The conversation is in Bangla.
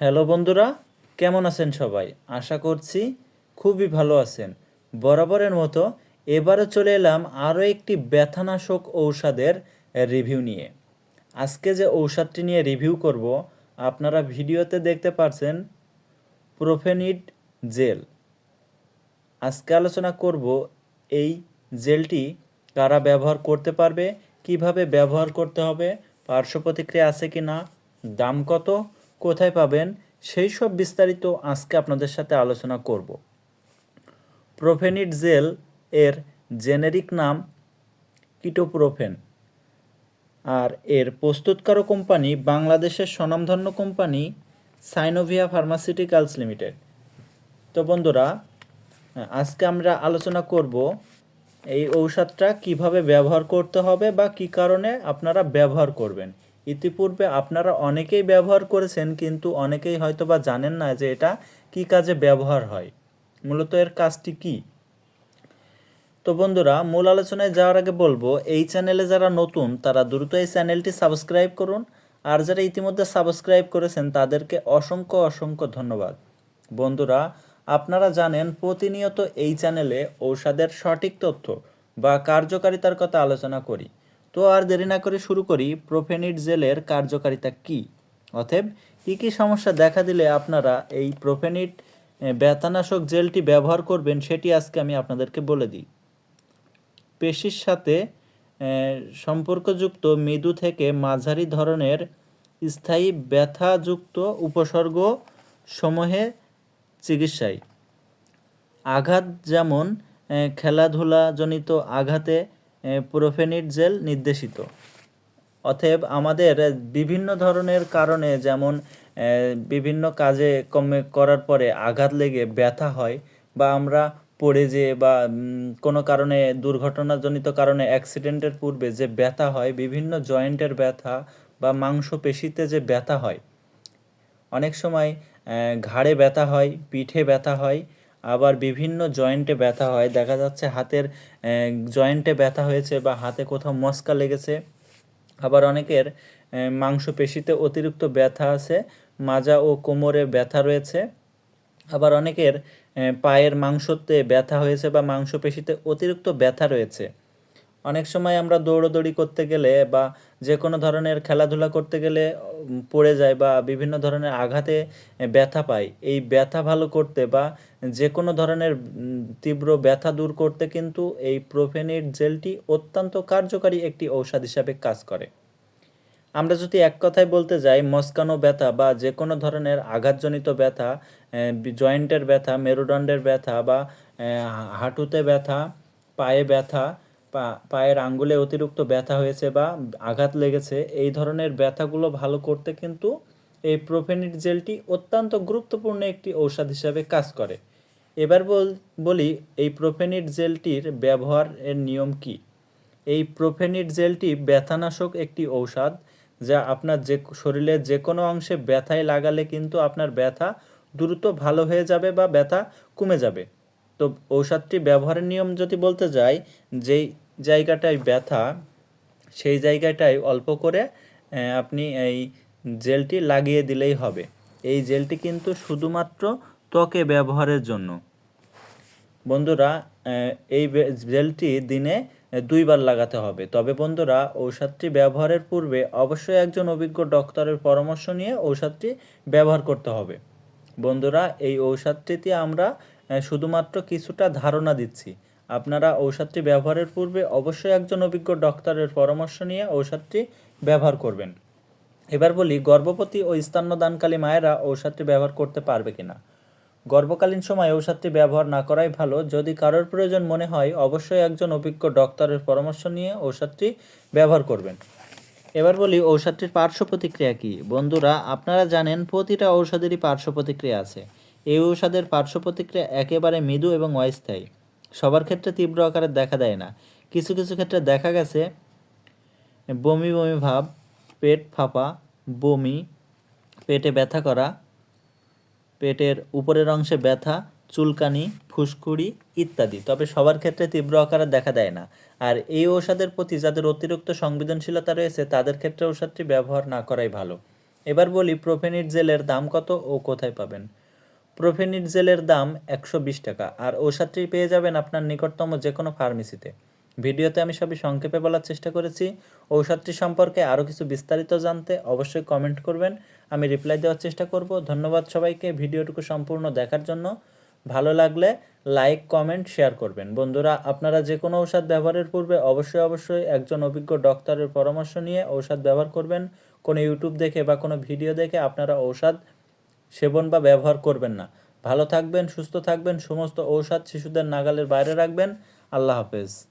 হ্যালো বন্ধুরা, কেমন আছেন সবাই? আশা করছি খুবই ভালো আছেন। বরাবরের মতো এবারও চলে এলাম আরও একটি ব্যথানাশক ঔষধের রিভিউ নিয়ে। আজকে যে ঔষধটি নিয়ে রিভিউ করব, আপনারা ভিডিওতে দেখতে পাচ্ছেন প্রোফেনিড জেল। আজকে আলোচনা করব এই জেলটি কারা ব্যবহার করতে পারবে, কীভাবে ব্যবহার করতে হবে, পার্শ্ব প্রতিক্রিয়া আছে কি না দাম কত কোথায় পাবেন, সেই সব বিস্তারিত আজকে আপনাদের সাথে আলোচনা করব। প্রোফেনিড জেল এর জেনেরিক নাম কিটোপ্রোফেন। আর এর প্রস্তুতকারক কোম্পানি বাংলাদেশের স্বনামধন্য কোম্পানি সাইনোভিয়া ফার্মাসিউটিক্যালস লিমিটেড। তো বন্ধুরা, আজকে আমরা আলোচনা করব এই ঔষধটা কীভাবে ব্যবহার করতে হবে বা কি কারণে আপনারা ব্যবহার করবেন। ইতিপূর্বে আপনারা অনেকেই ব্যবহার করেছেন, কিন্তু অনেকেই হয়তো বা জানেন না যে এটা কি কাজে ব্যবহার হয়। মূলত এর কাজটি কি? তো বন্ধুরা, মূল আলোচনায় যাওয়ার আগে বলব, এই চ্যানেলে যারা নতুন, তারা দ্রুত এই চ্যানেলটি সাবস্ক্রাইব করুন। আর যারা ইতিমধ্যে সাবস্ক্রাইব করেছেন, তাদেরকে অসংখ্য অসংখ্য ধন্যবাদ। বন্ধুরা, আপনারা জানেন, প্রতিনিয়ত এই চ্যানেলে ঔষধের সঠিক তথ্য বা কার্যকারিতার কথা আলোচনা করি। তো আর দেরি না করে শুরু করি প্রোফেনিড জেলের কার্যকারিতা কি? অতএব কী কী সমস্যা দেখা দিলে আপনারা এই প্রোফেনিড এ, ব্যথানাশক জেলটি ব্যবহার করবেন সেটি আজকে আমি আপনাদেরকে বলে দিই। পেশির সাথে সম্পর্কযুক্ত মৃদু থেকে মাঝারি ধরনের স্থায়ী ব্যথাযুক্ত উপসর্গ সমূহে চিকিৎসায়। আঘাত যেমন খেলাধুলাজনিত আঘাতে আহ, প্রোফেনিড জেল নির্দেশিত। অতএব আমাদের বিভিন্ন ধরনের কারণে যেমন বিভিন্ন কাজে কমে করার পরে আঘাত লেগে ব্যথা হয় বা আমরা পড়ে যে বা কোনো কারণে দুর্ঘটনাজনিত কারণে অ্যাক্সিডেন্টের পূর্বে যে ব্যথা হয় বিভিন্ন জয়েন্টের ব্যথা বা মাংসপেশিতে যে ব্যথা হয় অনেক সময় ঘাড়ে ব্যথা হয় পিঠে ব্যথা হয় আবার বিভিন্ন জয়েন্টে ব্যথা হয়। দেখা যাচ্ছে হাতের জয়েন্টে ব্যথা হয়েছে বা হাতে কোথাও মস্কা লেগেছে। আবার অনেকের মাংসপেশিতে অতিরিক্ত ব্যথা আছে, মাজা ও কোমরে ব্যথা রয়েছে। আবার অনেকের পায়ের মাংসতে ব্যথা হয়েছে বা মাংসপেশিতে অতিরিক্ত ব্যথা রয়েছে। অনেক সময় আমরা দৌড়োদৌড়ি করতে গেলে বা যে কোনো ধরনের খেলাধুলা করতে গেলে পড়ে যায় বা বিভিন্ন ধরনের আঘাতে ব্যথা পাই, এই ব্যথা ভালো করতে বা যে কোনো ধরনের তীব্র ব্যথা দূর করতে কিন্তু এই প্রোফেনিড জেলটি অত্যন্ত কার্যকারী একটি ঔষধ হিসাবে কাজ করে। আমরা যদি এক কথায় বলতে যাই, মস্কানো ব্যথা বা যে কোনো ধরনের আঘাতজনিত ব্যথা জয়েন্টের ব্যথা, মেরুদণ্ডের ব্যথা বা হাঁটুতে ব্যথা, পায়ে ব্যথা পা, পায়ের আঙ্গুলে অতিরিক্ত ব্যথা হয়েছে বা আঘাত লেগেছে, এই ধরনের ব্যথাগুলো ভালো করতে কিন্তু এই প্রোফেনিড জেলটি অত্যন্ত গুরুত্বপূর্ণ একটি ঔষধ হিসাবে কাজ করে। এবার বল- এই প্রোফেনিট জেলটির ব্যবহারের নিয়ম কী? এই প্রোফেনিড জেলটি ব্যথানাশক একটি ঔষধ যা আপনার যে, শরীরের যে কোনো অংশে ব্যথায় লাগালে কিন্তু আপনার ব্যথা দ্রুত ভালো হয়ে যাবে বা ব্যথা কমে যাবে। তো ঔষধটি ব্যবহারের নিয়ম যদি বলতে যাই, যেই জায়গাটায় ব্যথা, সেই জায়গাটায় অল্প করে আপনি এই জেলটি লাগিয়ে দিলেই হবে। এই জেলটি কিন্তু শুধুমাত্র ত্বকে ব্যবহারের জন্য। বন্ধুরা এই জেলটি দিনে দুইবার লাগাতে হবে। তবে বন্ধুরা, ঔষধটি ব্যবহারের পূর্বে অবশ্যই একজন অভিজ্ঞ ডক্টরের পরামর্শ নিয়ে ঔষধটি ব্যবহার করতে হবে। বন্ধুরা, এই ঔষধটিতে আমরা শুধুমাত্র কিছুটা ধারণা দিচ্ছি। আপনারা ঔষধটি ব্যবহারের পূর্বে অবশ্যই একজন অভিজ্ঞ ডক্টরের পরামর্শ নিয়ে ঔষধটি ব্যবহার করবেন। এবার বলি, গর্ভবতী ও স্তন্যদানকালী মায়েরা ঔষধটি ব্যবহার করতে পারবে কিনা? গর্ভকালীন সময় ঔষধটি ব্যবহার না করাই ভালো। যদি কারোর প্রয়োজন মনে হয়, অবশ্যই একজন অভিজ্ঞ ডক্টরের পরামর্শ নিয়ে ঔষধটি ব্যবহার করবেন। এবার বলি, ঔষধটির পার্শ্ব প্রতিক্রিয়া কী? বন্ধুরা, আপনারা জানেন প্রতিটা ঔষধেরই পার্শ্ব প্রতিক্রিয়া আছে। এই ঔষধের পার্শ্ব প্রতিক্রিয়া একেবারে মৃদু এবং অস্থায়ী। সবার ক্ষেত্রে তীব্র আকারে দেখা দেয় না। কিছু কিছু ক্ষেত্রে দেখা গেছে, বমি বমি ভাব, পেট ফাঁপা, বমি, পেটে ব্যথা করা, পেটের উপরের অংশে ব্যথা, চুলকানি, ফুসকুড়ি ইত্যাদি। তবে সবার ক্ষেত্রে তীব্র আকারে দেখা দেয় না। আর এই ঔষধের প্রতি যাদের অতিরিক্ত সংবেদনশীলতা রয়েছে, তাদের ক্ষেত্রে ঔষধটি ব্যবহার না করাই ভালো। এবার বলি, প্রোফেনিট জেলের দাম কত ও কোথায় পাবেন? প্রোফেনিট জেলের দাম একশো বিশ টাকা, আর ঔষধটি পেয়ে যাবেন আপনার নিকটতম যে কোনো ফার্মেসিতে। ভিডিওতে আমি সবই সংক্ষেপে বলার চেষ্টা করেছি। ঔষধটি সম্পর্কে আরও কিছু বিস্তারিত জানতে অবশ্যই কমেন্ট করবেন। আমি রিপ্লাই দেওয়ার চেষ্টা করব। ধন্যবাদ সবাইকে ভিডিওটুকু সম্পূর্ণ দেখার জন্য। ভালো লাগলে লাইক, কমেন্ট, শেয়ার করবেন। বন্ধুরা, আপনারা যে কোনো ঔষধ ব্যবহারের পূর্বে অবশ্যই অবশ্যই একজন অভিজ্ঞ ডক্টরের পরামর্শ নিয়ে ঔষধ ব্যবহার করবেন। কোনো ইউটিউব দেখে বা কোনো ভিডিও দেখে আপনারা ঔষধ সেবন বা ব্যবহার করবেন না। ভালো থাকবেন, সুস্থ থাকবেন, সমস্ত ঔষধ শিশুদের নাগালের বাইরে রাখবেন। আল্লাহ হাফেজ।